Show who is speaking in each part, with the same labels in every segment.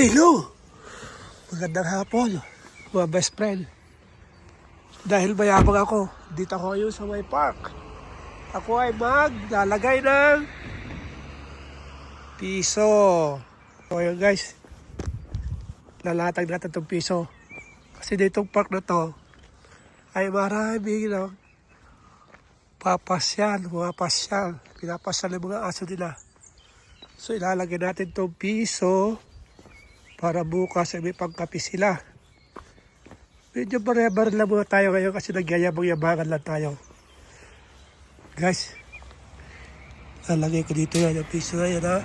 Speaker 1: Hello! Magandang hapon, mga best friend. Dahil mayabang ako, dito ako ngayon sa may park. Ako ay maglalagay ng piso. So yun guys, lalatag natin itong piso. Kasi ditong park na to, ay maraming no, papasyal, mga pasyal. Pinapasyal ng mga aso nila. So ilalagay natin itong piso para bukas ay may pangkapi sila. Medyo bare-bare lang muna tayo ngayon kasi nagyayabang-yabangan lang tayo. Guys, lalagay ko dito yan, ang piso na yan ha.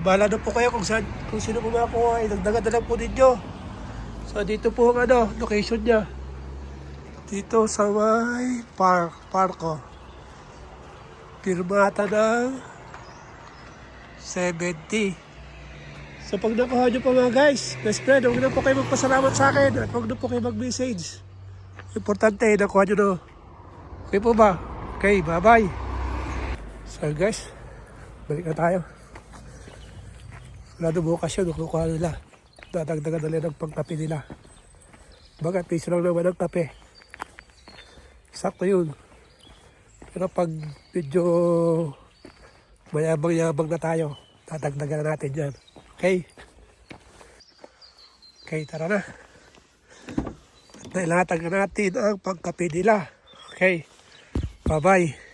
Speaker 1: Bahala na po kayo kung, saan, kung sino kumakuha ay dagdagan na lang po ninyo. So dito po ang ano, location niya. Dito sa may park, parko. Pirmata ng 70. So pag nakuha nyo pa mga guys, best friend, huwag na po kayo magpasalamat sa akin at huwag na po kayo mag-message. Importante, nakuha nyo na. Okay po ba? Okay, bye-bye. So guys, balik na tayo. Na bukas yun, kukuha nila. Dadagdagan nila ng pangkape nila. Baga, piso lang naman ang kape. Sakto yun. Pero pag medyo mayabang-yabang na tayo, dadagdagan na natin yan. Okay? Okay, tara na. At nailatag na natin ang pangkape nila. Okay. Bye-bye.